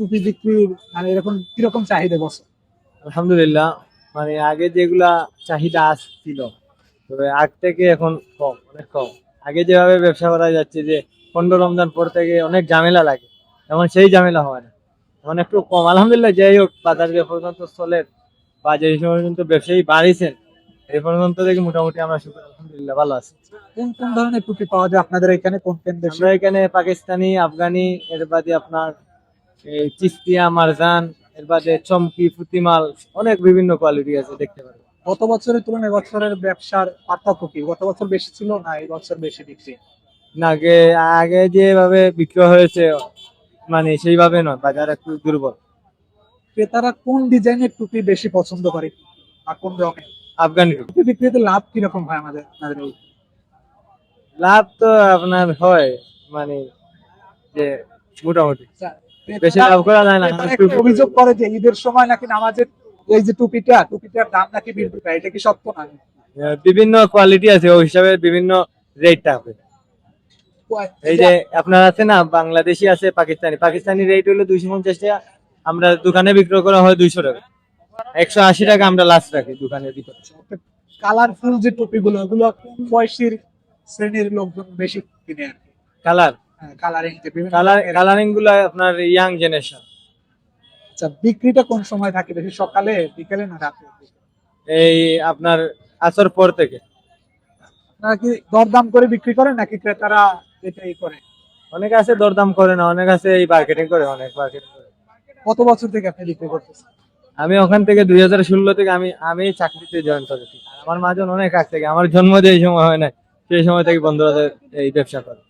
টুপি বিক্রির মানে এরকম কীরকম চাহিদা বছর আলহামদুলিল্লাহ মানে আগে যেগুলা চাহিদা ছিল তবে আগ থেকে এখন কম অনেক কম। আগে যেভাবে ব্যবসা করা যাচ্ছে যে পনেরো রমজান পর থেকে অনেক ঝামেলা লাগে এখন সেই ঝামেলা হয় না। এখন একটু কম। আলহামদুলিল্লাহ যাই হোক বাজার যে পর্যন্ত চলে বা যে সময় পর্যন্ত ব্যবসায়ী বাড়িয়েছেন এই পর্যন্ত দেখি মোটামুটি আমরা শুক্র আলহামদুলিল্লাহ ভালো আছি। কোন কোন ধরনের টুপি পাওয়া যায় আপনাদের এখানে? কোন কোন দেশে? আমরা এখানে পাকিস্তানি আফগানি এর বাদে আপনার চিস্তিয়া মারজান এর বাদে চমকি ফুতিমাল অনেক বিভিন্ন কোয়ালিটি আছে দেখতে পারেন গত বছরের তুলনায় বছরের ব্যবসার পার্থক্য কি? গত বছর বেশি ছিল না এই বছর বেশি বিক্রি? না আগে আগে যেভাবে বিক্রি হয়েছে মানে সেইভাবে নয় বাজার একটু দুর্বল। ক্রেতারা কোন ডিজাইনের টুপি বেশি পছন্দ করে আর কোন রঙের? আফগানি টুপি। বিক্রিতে লাভ কীরকম হয় আমাদের লাভ তো আপনার হয় মানে যে মোটামুটি। বেশি লাভ করা যায় না অভিযোগ করে যে ঈদের সময় নাকি নামাজের এই যে টুপিটা টুপিটার দাম নাকি এটা কি সত্য না? বিভিন্ন কোয়ালিটি আছে ওই হিসাবে বিভিন্ন রেটটা হবে এই যে আপনার আছে না বাংলাদেশি আছে পাকিস্তানি। পাকিস্তানি রেট হলো দুইশো পঞ্চাশ টাকা। আমরা দোকানে বিক্রয় করা হয় দুইশো টাকা। একশো আশি টাকা আমরা লাস্ট রাখি দোকানের ভিতরে। কালারফুল যে টুপিগুলো ওগুলো বয়সীর শ্রেণির লোকজন বেশি কিনে আর কালার কালারিং কালারিংগুলো আপনার ইয়াং জেনারেশন আচ্ছা বিক্রিটা কোন সময় থাকে? বেশি সকালে বিকেলে না রাতে? এই আপনার আসর পর থেকে। আপনারা কি দরদাম করে বিক্রি করেন নাকি ক্রেতারা এটাই করে? অনেক আছে দরদাম করে না অনেক আছে এই মার্কেটিং করে অনেক মার্কেটিং করে। কত বছর থেকে আপনি বিক্রি করতেছেন? আমি ওখান থেকে দুই হাজার ষোলো থেকে আমি আমি চাকরিতে জয়েন করেছি। আমার মাজন অনেক আগ থেকে আমার জন্ম যে এই সময় হয় না সেই সময় থেকে বন্ধুরা এই ব্যবসা করে।